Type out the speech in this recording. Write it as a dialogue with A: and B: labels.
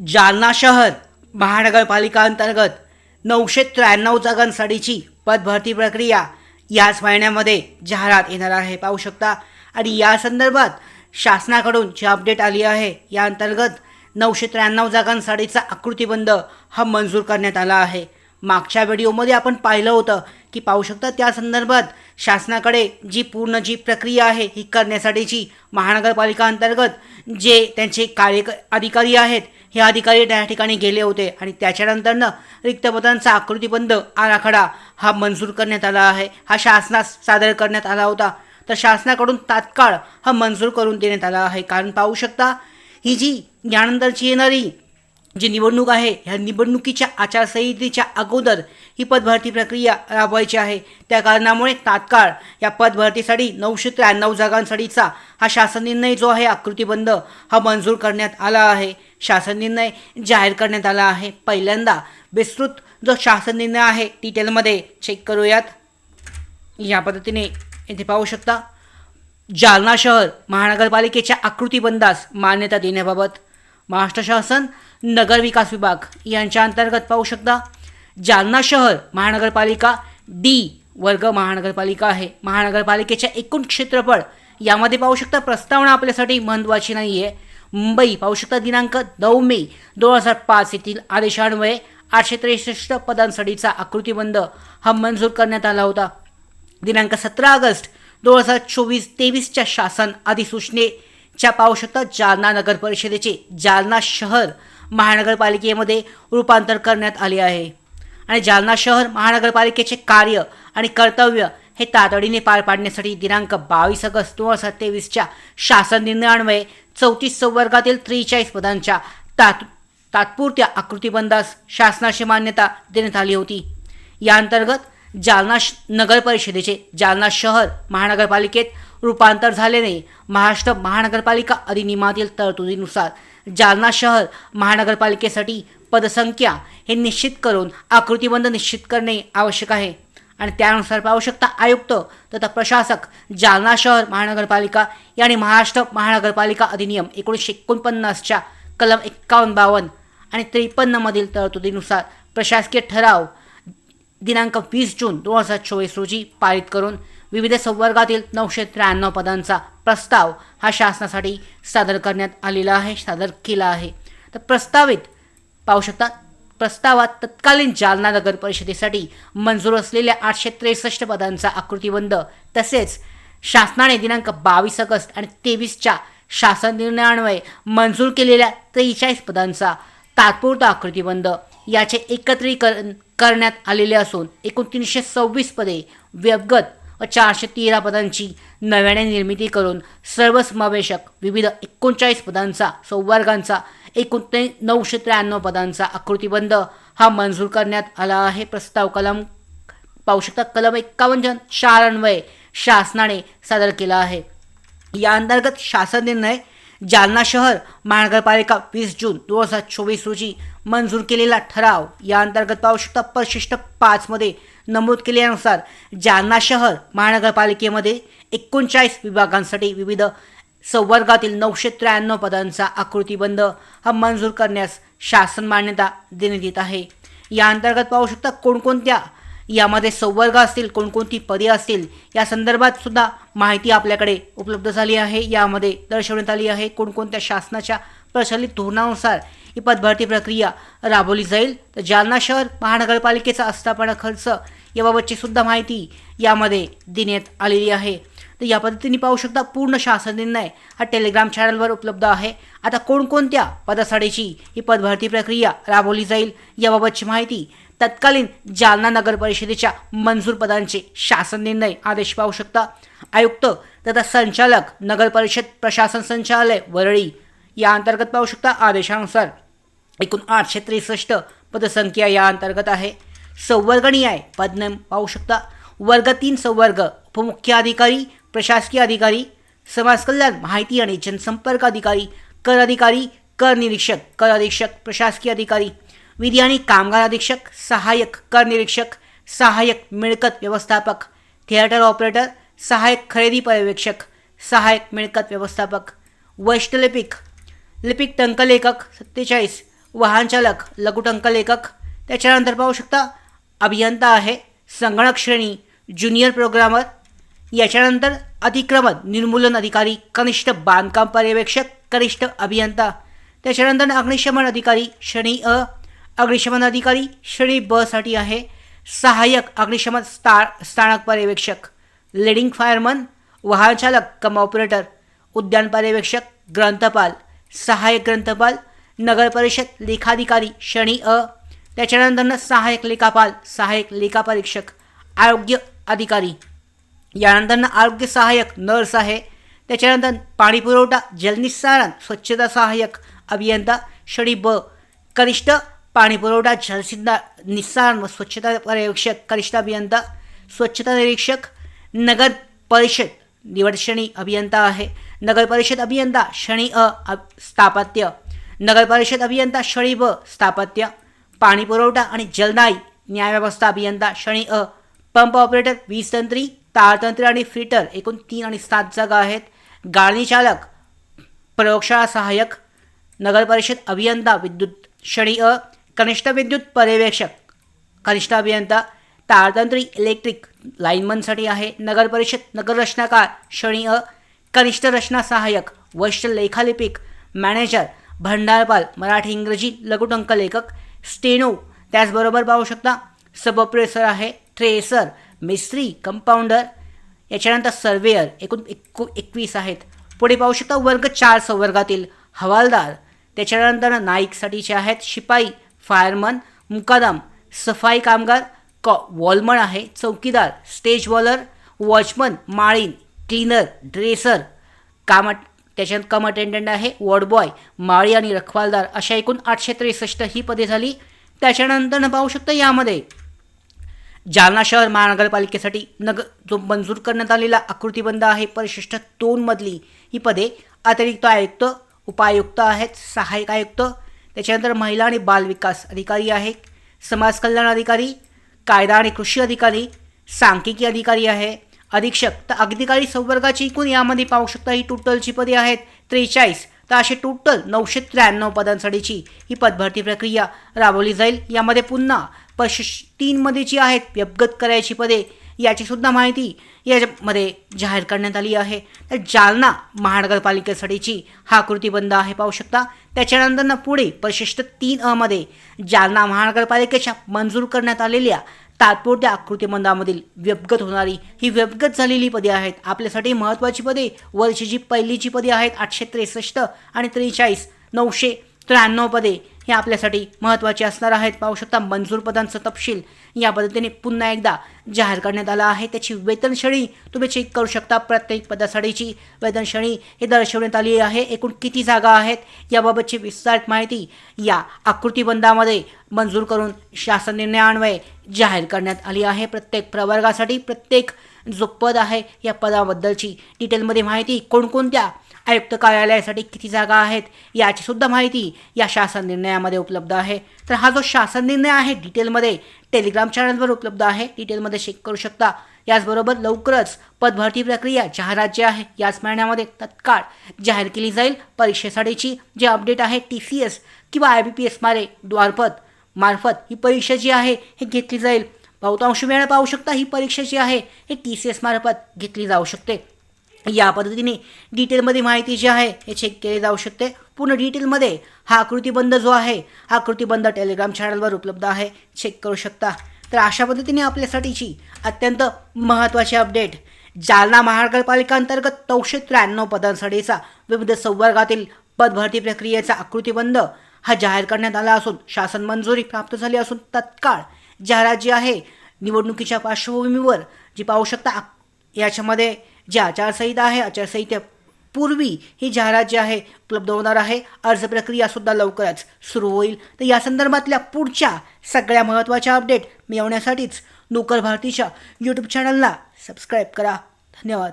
A: जालना शहर महानगरपालिका अंतर्गत नऊशे त्र्याण्णव जागांसाठीची पदभरती प्रक्रिया याच महिन्यामध्ये जाहिरात येणार आहे. पाहू शकता. आणि या संदर्भात शासनाकडून जी अपडेट आली आहे या अंतर्गत नऊशे त्र्याण्णव जागांसाठीचा आकृतीबंध हा मंजूर करण्यात आला आहे. मागच्या व्हिडिओमध्ये आपण पाहिलं होतं की पाहू शकता त्या संदर्भात शासनाकडे जी पूर्ण जी प्रक्रिया आहे ही करण्यासाठीची महानगरपालिका अंतर्गत जे त्यांचे कार्य अधिकारी आहेत हे अधिकारी त्या ठिकाणी गेले होते आणि त्याच्यानंतरनं रिक्तपदांचा आकृतीबंध आराखडा हा मंजूर करण्यात आला आहे. हा शासनास सादर करण्यात आला होता. तर शासनाकडून तात्काळ हा मंजूर करून देण्यात आला आहे. कारण पाहू शकता ही जी यानंतरची येणारी जी निवडणूक आहे ह्या निवडणुकीच्या आचारसंहितेच्या अगोदर ही पदभरती प्रक्रिया राबवायची आहे. त्या कारणामुळे तात्काळ या पदभरतीसाठी नऊशे त्र्याण्णव जागांसाठीचा हा शासन निर्णय जो आहे आकृतीबंध हा मंजूर करण्यात आला आहे. शासन निर्णय जाहीर करण्यात आला आहे. पहिल्यांदा विस्तृत जो शासन निर्णय आहे डिटेलमध्ये चेक करूयात. या पद्धतीने येथे पाहू शकता. जालना शहर महानगरपालिकेच्या आकृतीबंधास मान्यता देण्याबाबत महाराष्ट्र शासन नगर विकास विभाग यांच्या अंतर्गत पाहू शकता. जालना शहर महानगरपालिका डी वर्ग महानगरपालिका आहे. महानगरपालिकेच्या एकूण क्षेत्रफळ यामध्ये पाहू शकता प्रस्तावना आपल्यासाठी महत्त्वाची नाही आहे मुंबई पाहू शकता दिनांक नऊ मे दोन हजार पाच येथील आदेशान्वये आठशे त्रेसष्ट पदांसाठीचा आकृतीबंध हा मंजूर करण्यात आला होता. दिनांक सतरा ऑगस्ट दोन हजार चोवीस तेवीसच्या शासन अधिसूचने अधिसूचनेच्या पाहू शकता जालना नगर परिषदेचे जालना शहर महानगरपालिकेमध्ये रूपांतर करण्यात आले आहे. आणि जालना शहर महानगरपालिकेचे कार्य आणि कर्तव्य हे तातडीने पार पाडण्यासाठी दिनांक बावीस ऑगस्ट दोन हजार तेवीसच्या शासन निर्णयान्वये चौतीस संवर्गातील त्रेचाळीस पदांच्या तात तात्पुरत्या आकृतीबंदास शासनाची मान्यता देण्यात आली होती. या अंतर्गत जालना नगर परिषदेचे जालना शहर महानगरपालिकेत रूपांतर झालेने महाराष्ट्र महानगरपालिका अधिनियमातील तरतुदीनुसार जालना शहर महानगरपालिकेसाठी पदसंख्या हे निश्चित करून आकृतीबंध निश्चित करणे आवश्यक आहे. आणि त्यानुसार पाहू शकता आयुक्त तथा प्रशासक जालना शहर महानगरपालिका यांनी महाराष्ट्र महानगरपालिका अधिनियम एकोणीसशे एकोणपन्नासच्या कलम एक्कावन्न बावन्न आणि त्रेपन्नमधील तरतुदीनुसार प्रशासकीय ठराव दिनांक वीस जून दोन हजार चोवीस रोजी पारित करून विविध संवर्गातील नऊशे त्र्याण्णव पदांचा प्रस्ताव हा शासनासाठी सादर करण्यात आलेला आहे सादर केला आहे. तर प्रस्तावित पाहू शकता प्रस्तावात तत्कालीन जालना नगर परिषदेसाठी मंजूर असलेल्या आठशे त्रेसष्ट पदांचा आकृतीबंध तसेच शासनाने दिनांक बावीस ऑगस्ट आणि तेवीसच्या शासन निर्णयान्वये मंजूर केलेल्या त्रेचाळीस पदांचा तात्पुरता आकृतीबंध याचे एकत्रीकरण करण्यात आलेले असून एकूण तीनशे सव्वीस पदे व्यवगत व चारशे तेरा पदांची नव्याने निर्मिती करून सर्वसमावेशक विविध एकोणचाळीस पदांचा संवर्गांचा एकूण ते नऊशे त्र्याण्णव पदांचा आकृतीबंध हा मंजूर करण्यात आला आहे. प्रस्ताव कलम पाहू शकता कलम एक्कावन्न चार अन्वये शासनाने सादर केला आहे. या अंतर्गत शासन निर्णय जालना शहर महानगरपालिका वीस जून दोन हजार चोवीस रोजी मंजूर केलेला ठराव या अंतर्गत पाहू शकता परिशिष्ट पाचमध्ये नमूद केल्यानुसार जालना शहर महानगरपालिकेमध्ये एकोणचाळीस विभागांसाठी विविध संवर्गातील नऊशे त्र्याण्णव पदांचा आकृतीबंध हा मंजूर करण्यास शासन मान्यता देण्यात येत आहे. या अंतर्गत पाहू शकता कोणकोणत्या यामध्ये संवर्ग असतील कोणकोणती पदे असतील या संदर्भात सुद्धा माहिती आपल्याकडे उपलब्ध झाली आहे. यामध्ये दर्शवण्यात आली आहे कोणकोणत्या शासनाच्या प्रचलित धोरणानुसार ही पदभरती प्रक्रिया. राबवली जाईल तर जालना शहर महानगरपालिकेचा आस्थापना खर्च याबाबतची सुद्धा माहिती यामध्ये देण्यात आलेली आहे. तर या पद्धतीने पाहू शकता पूर्ण शासन निर्णय हा टेलिग्राम चॅनलवर उपलब्ध आहे. आता कोणकोणत्या पदासाठीची ही पदभरती प्रक्रिया राबवली जाईल याबाबतची माहिती तत्कालीन जालना नगर परिषदेच्या मंजूर पदांचे शासन निर्णय आदेश पाहू शकता. आयुक्त तथा संचालक नगर परिषद प्रशासन संचालय वरळी या अंतर्गत पाहू शकता. आदेशानुसार एकूण आठशे त्रेसष्ट पदसंख्या या अंतर्गत आहे. संवर्गणी आहे. पदनेम पाहू शकता. वर्ग तीन संवर्ग उपमुख्य अधिकारी प्रशासकीय अधिकारी समाज कल्याण माहिती आणि जनसंपर्क अधिकारी कर अधिकारी कर निरीक्षक कर अधीक्षक प्रशासकीय अधिकारी विधी आणि कामगार अधीक्षक सहाय्यक कर निरीक्षक सहाय्यक मिळकत व्यवस्थापक थिएटर ऑपरेटर सहाय्यक खरेदी पर्यवेक्षक सहाय्यक मिळकत व्यवस्थापक वैष्णलिपिक लिपिक टंकलेखक सत्तेचाळीस वाहनचालक लघुटंक लेखक. त्याच्यानंतर पाहू शकता अभियंता आहे संगणक श्रेणी ज्युनियर प्रोग्रामर याच्यानंतर अतिक्रमण निर्मूलन अधिकारी कनिष्ठ बांधकाम पर्यवेक्षक कनिष्ठ अभियंता. त्याच्यानंतर अग्निशमन अधिकारी श्रेणी अ. अग्निशमन अधिकारी श्रेणी ब साठी आहे. सहाय्यक अग्निशमन स्था स्थानक पर्यवेक्षक. लेडिंग फायरमन वाहनचालक कम ऑपरेटर उद्यान पर्यवेक्षक ग्रंथपाल. सहाय्यक ग्रंथपाल नगर परिषद लेखाधिकारी शनी अ. त्याच्यानंतर सहाय्यक लेखापाल सहाय्यक लेखापरीक्षक आरोग्य अधिकारी. यानंतर आरोग्य सहाय्यक नर्स आहे. त्याच्यानंतर पाणीपुरवठा जलनिस्सारण स्वच्छता सहाय्यक अभियंता श्रेणी ब. कनिष्ठ पाणीपुरवठा जलसिद्धा निस्सारण व स्वच्छता पर्यवेक्षक कनिष्ठ अभियंता स्वच्छता निरीक्षक नगर परिषद निवड श्रेणी अभियंता आहे. नगर परिषद अभियंता श्रेणी अ- स्थापत्य. नगर परिषद अभियंता श्रेणी ब स्थापत्य पाणी पुरवठा आणि जलदायी न्यायव्यवस्था अभियंता शणी अ पंप ऑपरेटर वीज तंत्री तारतंत्री आणि फिटर एकूण तीन आणि सात जागा आहेत. गाळणी चालक प्रयोगशाळा सहाय्यक नगर परिषद अभियंता विद्युत शणी अ कनिष्ठ विद्युत पर्यवेक्षक कनिष्ठ अभियंता तारतंत्री इलेक्ट्रिक लाईनमनसाठी आहे. नगर परिषद नगर अ कनिष्ठ रचना सहाय्यक वरिष्ठ लेखालिपिक मॅनेजर भंडारपाल मराठी इंग्रजी लघुटंक लेखक स्टेनो त्याचबरोबर पाहू शकता सबप्रेसर आहे ट्रेसर मिस्त्री कंपाऊंडर याच्यानंतर सर्वेअर एकूण एकू एकवीस आहेत. पुढे पाहू शकता वर्ग चार संवर्गातील हवालदार त्याच्यानंतर नाईकसाठीचे आहेत शिपाई फायरमन मुकादम सफाई कामगार कॉ वॉलमन आहे चौकीदार स्टेज वॉलर वॉचमन माळीन क्लीनर ड्रेसर कामट त्याच्यात कम अटेंडंट आहे वॉर्ड बॉय माळी आणि रखवालदार अशा एकूण आठशे त्रेसष्ट ही पदे झाली. त्याच्यानंतर पाहू शकता यामध्ये जालना शहर महानगरपालिकेसाठी नग जो मंजूर करण्यात आलेला आकृतीबंध आहे परिशिष्ट दोनमधली ही पदे अतिरिक्त आयुक्त उपायुक्त आहेत सहाय्यक आयुक्त त्याच्यानंतर महिला आणि बालविकास अधिकारी आहे समाज कल्याण अधिकारी कायदा आणि कृषी अधिकारी सांख्यिकी अधिकारी आहे अधीक्षक तर अधिकारी संवर्गाची एकूण यामध्ये पाहू शकता ही टोटलची पदे आहेत त्रेचाळीस. तर असे टोटल नऊशे त्र्याण्णव पदांसाठीची ही पदभरती प्रक्रिया राबवली जाईल. यामध्ये पुन्हा पश तीनमध्ये जी आहेत व्यपगत करायची पदे याची सुद्धा माहिती यामध्ये जाहीर करण्यात आली आहे. तर जालना महानगरपालिकेसाठीची हा कृतीबंध आहे पाहू शकता. त्याच्यानंतर पुढे परिशिष्ट तीन अमध्ये जालना महानगरपालिकेच्या मंजूर करण्यात आलेल्या तात्पुरत्या आकृतिबंधामधील व्यपगत होणारी ही व्यपगत झालेली पदे आहेत. आपल्यासाठी महत्त्वाची पदे वर्षीची जी पहिलीची पदे आहेत आठशे त्रेसष्ट आणि त्रेचाळीस. नऊशे त्र्याण्णव पदे हे आपल्यासाठी महत्त्वाचे असणार आहेत. पाहू शकता मंजूर पदांचा तपशील. या पद्धतीने पुन्हा एकदा जाहीर करण्यात आला आहे. त्याची वेतन श्रेणी तुम्ही चेक करू शकता. प्रत्येक पदासाठीची वेतन श्रेणी हे दर्शवण्यात आली आहे. एकूण किती जागा आहेत? याबाबतची विस्तारित माहिती या आकृतीबंधामध्ये मंजूर करून शासन निर्णयान्वये जाहीर करण्यात आली आहे. प्रत्येक प्रवर्गासाठी प्रत्येक जो पद आहे या पदाबद्दलची डिटेलमध्ये माहिती कोणकोणत्या आयुक्त कार्यालयासाठी किती जागा आहेत याची सुद्धा माहिती या शासन निर्णयामध्ये उपलब्ध आहे. तर हा जो शासन निर्णय आहे डिटेलमध्ये टेलिग्राम चॅनलवर उपलब्ध आहे. डिटेलमध्ये चेक करू शकता. याचबरोबर लवकरच पदभरती प्रक्रिया जाहिरात जी आहे याच महिन्यामध्ये तत्काळ जाहीर केली जाईल. परीक्षेसाठीची जे अपडेट आहे टी सी एस किंवा आय बी पी एस मारे द्वारपद मार्फत ही परीक्षा जी आहे हे घेतली जाईल. बहुतांश वेळा पाहू शकता ही परीक्षा जी आहे हे टी सी एस मार्फत घेतली जाऊ शकते. या पद्धतीने डिटेलमध्ये माहिती जी आहे हे चेक केली जाऊ शकते. पूर्ण डिटेलमध्ये हा आकृतीबंध जो आहे हा आकृतीबंध टेलिग्राम चॅनलवर उपलब्ध आहे. चेक करू शकता. तर अशा पद्धतीने आपल्यासाठीची अत्यंत महत्त्वाची अपडेट जालना महानगरपालिका अंतर्गत नऊशे त्र्याण्णव पदांसाठीचा विविध संवर्गातील पदभरती प्रक्रियेचा आकृतीबंध हा जाहीर करण्यात आला असून शासन मंजुरी प्राप्त झाली असून तत्काळ जाहिरात जी आहे निवडणुकीच्या पार्श्वभूमीवर जी पाहू शकता याच्यामध्ये जी आचारसंहिता आहे आचारसंहिते पूर्वी ही जाहिरात जी आहे उपलब्ध होणार आहे अर्ज प्रक्रियासुद्धा लवकरच सुरू होईल. तर या संदर्भातल्या पुढच्या सगळ्या महत्त्वाच्या अपडेट मिळवण्यासाठीच नोकर भारतीच्या यूट्यूब चॅनलला सबस्क्राईब करा. धन्यवाद.